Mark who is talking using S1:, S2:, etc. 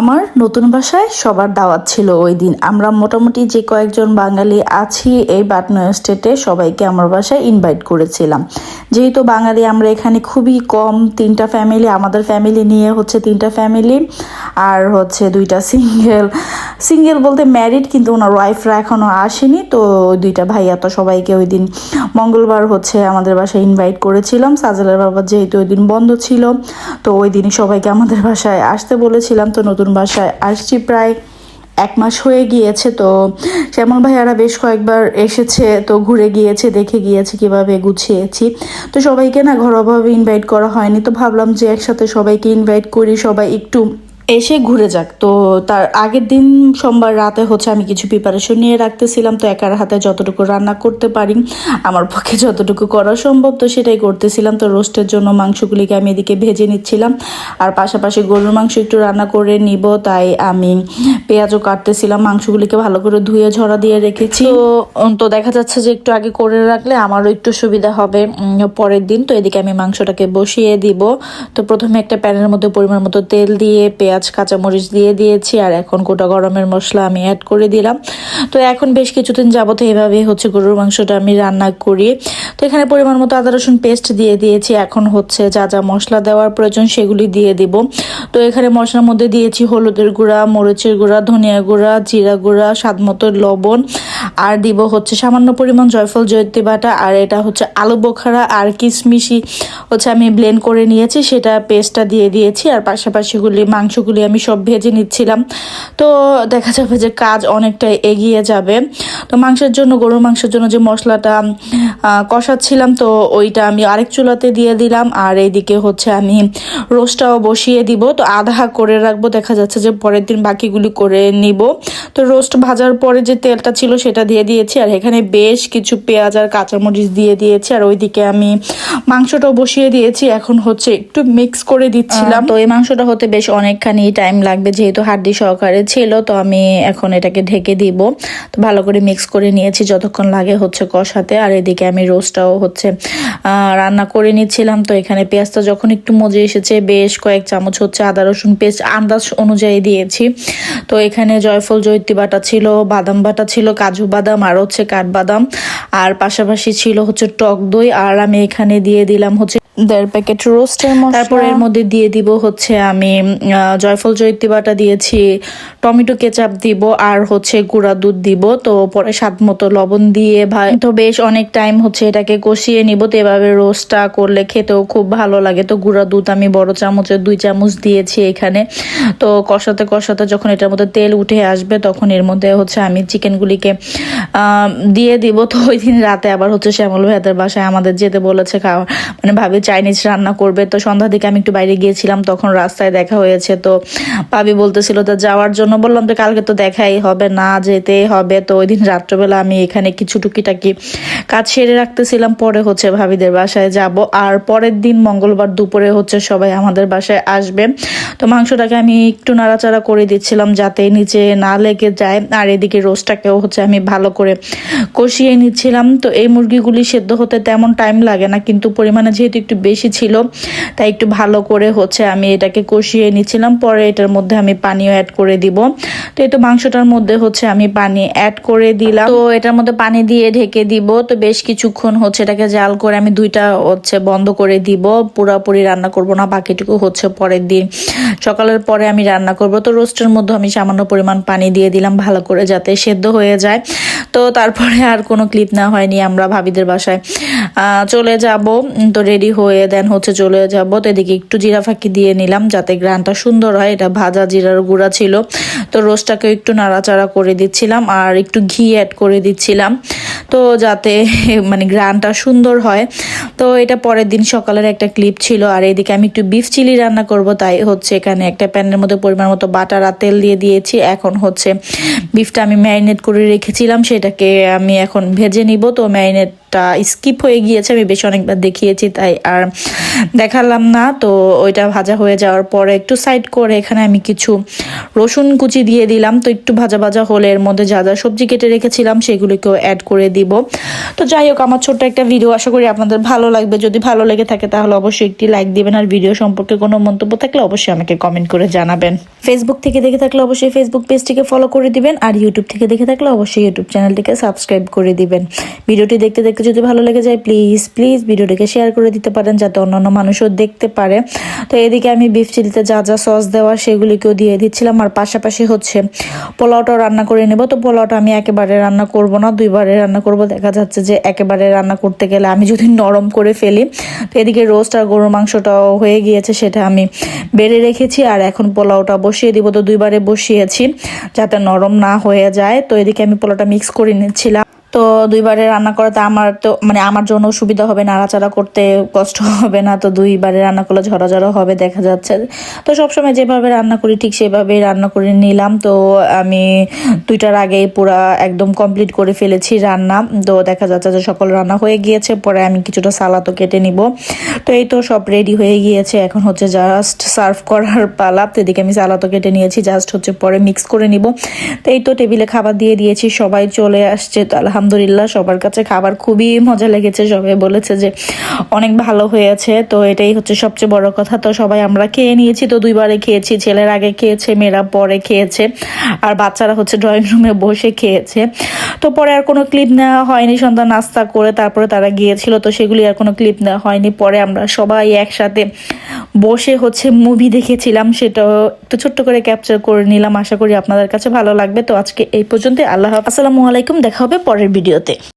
S1: আমার নতুন বাসায় সবার দাওয়াত ছিল ওই দিন। আমরা মোটামুটি যে কয়েকজন বাঙালি আছি এই বাটনো স্টেটে সবাইকে আমার বাসায় ইনভাইট করেছিলাম। যেহেতু বাঙালি, আমরা এখানে খুবই কম, তিনটা ফ্যামিলি আমাদের ফ্যামিলি নিয়ে হচ্ছে তিনটা ফ্যামিলি আর হচ্ছে দুইটা সিঙ্গেল সিঙ্গেল বলতে ম্যারিড, কিন্তু ওনার ওয়াইফরা এখনও আসেনি। তো দুইটা ভাইয়া তো সবাইকে ওই দিন মঙ্গলবার হচ্ছে আমাদের বাসায় ইনভাইট করেছিলাম। সাজেলের বাবা যেহেতু ওই দিন বন্ধ ছিল, তো ওই দিনই সবাইকে আমাদের বাসায় আসতে বলেছিলাম। তো নতুন বাসায় আসছি প্রায় এক মাস হয়ে গিয়েছে। তো শ্যামল ভাইয়ারা বেশ কয়েকবার এসেছে, তো ঘুরে গিয়েছে, দেখে গিয়েছে কীভাবে গুছিয়েছি। তো সবাইকে না ঘরোয়াভাবে ইনভাইট করা হয়নি। তো ভাবলাম যে একসাথে সবাইকে ইনভাইট করি, সবাই একটু এসে ঘুরে যাক। তো তার আগের দিন সোমবার রাতে হচ্ছে আমি কিছু প্রিপারেশন নিয়ে রাখতেছিলাম, তো একার হাতে যতটুকু রান্না করতে পারি, আমার পক্ষে যতটুকু করা সম্ভব, তো সেটাই করতেছিলাম। তো রোস্টের জন্য মাংসগুলিকে আমি এদিকে ভেজে নিচ্ছিলাম। আর পাশাপাশি গরুর মাংস একটু রান্না করে নিব, তাই আমি পেঁয়াজও কাটতেছিলাম। মাংসগুলিকে ভালো করে ধুয়ে ঝরা দিয়ে রেখেছি। তো তো দেখা যাচ্ছে যে একটু আগে করে রাখলে আমারও একটু সুবিধা হবে পরের দিন। তো এদিকে আমি মাংসটাকে বসিয়ে দিব। তো প্রথমে একটা প্যানের মধ্যে পরিমাণ মতো তেল দিয়ে পেঁয়াজ কাঁচামরিচ দিয়ে দিয়েছি আর এখন গোটা গরমের মশলা আমি অ্যাড করে দিলাম। তো এখন বেশ কিছুদিন যাবত এইভাবে হচ্ছে গরুর মাংসটা আমি রান্না করি। তো এখানে পরিমাণ মতো আদা, রসুন পেস্ট দিয়ে দিয়েছি। এখন হচ্ছে যা যা মশলা দেওয়ার প্রয়োজন সেগুলি দিয়ে দিব। তো এখানে মশলার মধ্যে দিয়েছি হলুদের গুঁড়া, মরিচের গুঁড়া, ধনিয়া গুঁড়া, জিরা গুঁড়া, স্বাদ মতো লবণ। আর দিব হচ্ছে সামান্য পরিমাণ জয়ফল জয়ন্তী বাটা আর এটা হচ্ছে আলু বোখারা আর কিশমিশি হচ্ছে আমি ব্লেন্ড করে নিয়েছি। সেটা পেস্টটা দিয়ে দিয়েছি আর পাশাপাশিগুলি মাংসগুলি আমি সব ভেজে নিচ্ছিলাম। তো দেখা যাবে যে কাজ অনেকটা এগিয়ে যাবে। তো মাংসের জন্য, গরুর মাংসের জন্য যে মশলাটা কষাচ্ছিলাম, তো ওইটা আমি আরেক চুলাতে দিয়ে দিলাম। আর এইদিকে হচ্ছে আমি রোস্টটাও বসিয়ে দিব। তো আধা করে রাখব, দেখা যাচ্ছে যে পরের দিন বাকিগুলি করে নিব। তো রোস্ট ভাজার পরে যে তেলটা ছিল সেটা দিয়ে দিয়েছি। আর এখানে বেশ কিছু পেঁয়াজ আর কাঁচামরিচ দিয়ে দিয়েছি। আর ওইদিকে আমি মাংসটাও বসিয়ে দিয়েছি। এখন হচ্ছে একটু মিক্স করে দিচ্ছিলাম। তো এই মাংসটা হতে বেশ অনেকখানি টাইম লাগবে যেহেতু হাড্ডি সহকারে ছিল তো আমি এখন এটাকে ঢেকে দিব। তো ভালো করে মিক্স করে নিয়েছি যতক্ষণ লাগে হচ্ছে কষাতে। আর এদিকে আমি রোস্টটাও হচ্ছে রান্না করে নিচ্ছিলাম। তো এখানে পেঁয়াজটা যখন একটু মজে এসেছে বেশ কয়েক চামচ হচ্ছে আদা রসুন পেস্ট আন্দাজ অনুযায়ী দিয়েছি। তো এখানে জয়ফল জয়িত্রী বাটা ছিল বাদাম বাটা ছিল কাজু বাদাম আর হচ্ছে কাঠবাদাম। আর পাশাপাশি ছিল হচ্ছে টক দই। আর আমি এখানে দিয়ে দিলাম হচ্ছে দেড় প্যাকেট রোস্টের মশলা। তারপর এর মধ্যে দিয়ে দিব হচ্ছে আমি জয়ফল জয়িত্রী বাটা দিয়েছি, টমেটো কেচাপ দিব আর হচ্ছে গুঁড়া দুধ দিব। তো পরে স্বাদ মতো লবণ দিয়ে ভাই, তো বেশ অনেক টাইম হচ্ছে এটাকে কষিয়ে নিব। তো এভাবে রোস্টটা করলে খেতেও খুব ভালো লাগে। তো গুঁড়া দুধ আমি বড় চামচের দুই চামচ দিয়েছি এখানে। তো কষাতে কষাতে যখন এটার মধ্যে তেল উঠে আসবে, তখন এর মধ্যে হচ্ছে আমি চিকেনগুলিকে দিয়ে দিব। তো ওই দিন রাতে আবার হচ্ছে শ্যামল ভাইয়াদের বাসায় আমাদের যেতে বলেছে খাওয়া। মানে ভাবি চাইনিজ রান্না করবে। তো সন্ধ্যার দিকে আমি একটু বাইরে গিয়েছিলাম, তখন রাস্তায় দেখা হয়েছে। তো ভাবি বলতেছিল, তো যাওয়ার জন্য বললাম তো কালকে তো দেখাই হবে না যেতে হবে। তো ওই দিন রাত্রবেলা আমি এখানে কিছু টুকিটাকি কাজ সেরে রাখতেছিলাম। পরে হচ্ছে ভাবিদের বাসায় যাব। আর পরের দিন মঙ্গলবার দুপুরে হচ্ছে সবাই আমাদের বাসায় আসবে। তো মাংসটাকে আমি একটু নাড়াচাড়া করে দিচ্ছিলাম যাতে নিচে না লেগে যায়। আর এদিকে রোস্টটাকেও হচ্ছে আমি ভালো করে কষিয়ে নিচ্ছিলাম। তো এই মুরগিগুলি সেদ্ধ হতে তেমন টাইম লাগে না, কিন্তু পরিমাণে যেহেতু একটু বেশি ছিল, তাই একটু ভালো করে হচ্ছে আমি এটাকে কষিয়ে নিচ্ছিলাম। পরে এটার মধ্যে আমি পানিও অ্যাড করে দিব। তো এই তো মাংসটার মধ্যে হচ্ছে আমি পানি অ্যাড করে দিলাম। তো এটার মধ্যে পানি দিয়ে ঢেকে দিব। তো বেশ কিছুক্ষণ হচ্ছে এটাকে জাল করে আমি দুইটা হচ্ছে বন্ধ করে দিব। পুরোপুরি রান্না করব না, বাকিটুকু হচ্ছে পরের দিন। সকালের পরে আমি রান্না করব। তো রোস্টের মধ্যে আমি সামান্য পরিমাণ পানি দিয়ে দিলাম, ভালো করে যাতে সেদ্ধ হয়ে যায়। তো তারপরে আর কোনো ক্লিপ না হয়নি আমরা ভাবিদের বাসায়। চলে যাব তো রেডি হয়ে দেন হচ্ছে চলে যাব। তো এদিকে একটু জিরা ফাঁকি দিয়ে নিলাম যাতে গ্রানটা সুন্দর হয়। এটা ভাজা জিরার গুঁড়া ছিল। তো রোস্টটাকে একটু নাড়াচাড়া করে দিচ্ছিলাম আর একটু ঘি অ্যাড করে দিচ্ছিলাম। তো যাতে মানে গ্রানটা সুন্দর হয়। তো এটা পরের দিন সকালের একটা ক্লিপ ছিল আর এদিকে আমি একটু বিফ চিলি রান্না করব, তাই হচ্ছে এখানে একটা প্যানের মধ্যে পরিমাণ মতো বাটার আর তেল দিয়ে দিয়েছি। এখন হচ্ছে বিফটা আমি ম্যারিনেট করে রেখেছিলাম সেটাকে আমি এখন ভেজে নিব। তো ম্যারিনেট পার্টটা স্কিপ হয়ে গিয়েছে, আমি বেশ অনেকবার দেখিয়েছি, তাই আর দেখালাম না। তো ওইটা ভাজা হয়ে যাওয়ার পরে একটু সাইড করে এখানে আমি কিছু রসুন কুচি দিয়ে দিলাম। তো একটু ভাজা ভাজা হলে এর মধ্যে যা যা সবজি কেটে রেখেছিলাম সেগুলোকেও অ্যাড করে দিব। তো যাই হোক, আমার ছোট্ট একটা ভিডিও আশা করি আপনাদের ভালো লাগবে। যদি ভালো লেগে থাকে তাহলে অবশ্যই একটি লাইক দিবেন। আর ভিডিও সম্পর্কে কোনো মন্তব্য থাকলে অবশ্যই আমাকে কমেন্ট করে জানাবেন। ফেসবুক থেকে দেখে থাকলে অবশ্যই ফেসবুক পেজটিকে ফলো করে দিবেন। আর ইউটিউব থেকে দেখে থাকলে অবশ্যই ইউটিউব চ্যানেলটিকে সাবস্ক্রাইব করে দিবেন। ভিডিওটি দেখতে দেখতে যদি ভালো লেগে যায় প্লিজ প্লিজ ভিডিওটিকে শেয়ার করে দিতে পারেন যাতে অন্যান্য মানুষও দেখতে পারে। তো এদিকে আমি বিফ চিলিতে যা যা সস দেওয়া, সেগুলিকেও দিয়ে দিচ্ছিলাম। আর পাশাপাশি হচ্ছে পোলাওটাও রান্না করে নেব। তো পোলাওটা আমি একেবারে রান্না করব না, দুইবারে রান্না করব। দেখা যাচ্ছে যে একেবারে রান্না করতে গেলে আমি যদি নরম করে ফেলি, তো এদিকে রোস্ট আর গরুর মাংসটাও হয়ে গিয়েছে, সেটা আমি বেড়ে রেখেছি। আর এখন পোলাওটা বসিয়ে দিব। তো দুইবারে বসিয়েছি যাতে নরম না হয়ে যায়। তো এদিকে আমি পোলাওটা মিক্স করে নিচ্ছিলাম। তো দুইবারে রান্না করাতে আমার তো মানে আমার জন্য সুবিধা হবে, নাড়াচাড়া করতে কষ্ট হবে না, তো দুইবারে রান্না করলে ঝরাঝরা হবে, দেখা যাচ্ছে। তো সবসময় যেভাবে রান্না করি, ঠিক সেভাবেই রান্না করে নিলাম। তো আমি দুইটার আগেই পুরা একদম কমপ্লিট করে ফেলেছি রান্না। তো দেখা যাচ্ছে যে সকল রান্না হয়ে গিয়েছে, পরে আমি কিছুটা সালাদও কেটে নিব। তো এই তো সব রেডি হয়ে গিয়েছে, এখন হচ্ছে জাস্ট সার্ভ করার পালা। তো এদিকে আমি সালাদও কেটে নিয়েছি জাস্ট হচ্ছে পরে মিক্স করে নিব। তো এই তো টেবিলে খাবার দিয়ে দিয়েছি, সবাই চলে আসছে, তো আলহামদুলিল্লাহ সবার কাছে খাবার খুবই মজা লেগেছে। সবাই বলেছে যে অনেক ভালো হয়েছে। তো এটাই হচ্ছে সবচেয়ে বড় কথা। তো সবাই আমরা খেয়ে নিয়েছি, তো দুইবারে খেয়েছি। ছেলের আগে খেয়েছে, মেয়েরা পরে খেয়েছে। আর বাচ্চারা হচ্ছে ড্রয়িং রুমে বসে খেয়েছে। তো পরে আর কোনো ক্লিপ নেওয়া হয়নি। সন্ধ্যা নাস্তা করে তারপরে তারা গিয়েছিল, তো সেগুলি আর কোনো ক্লিপ নেওয়া হয়নি। পরে আমরা সবাই একসাথে বসে হচ্ছে মুভি দেখেছিলাম। সেটাও একটু ছোট্ট করে ক্যাপচার করে নিলাম। আশা করি আপনাদের কাছে ভালো লাগবে। তো আজকে এই পর্যন্ত আল্লাহ আসসালামু আলাইকুম। দেখা হবে পরের ভিডিওতে।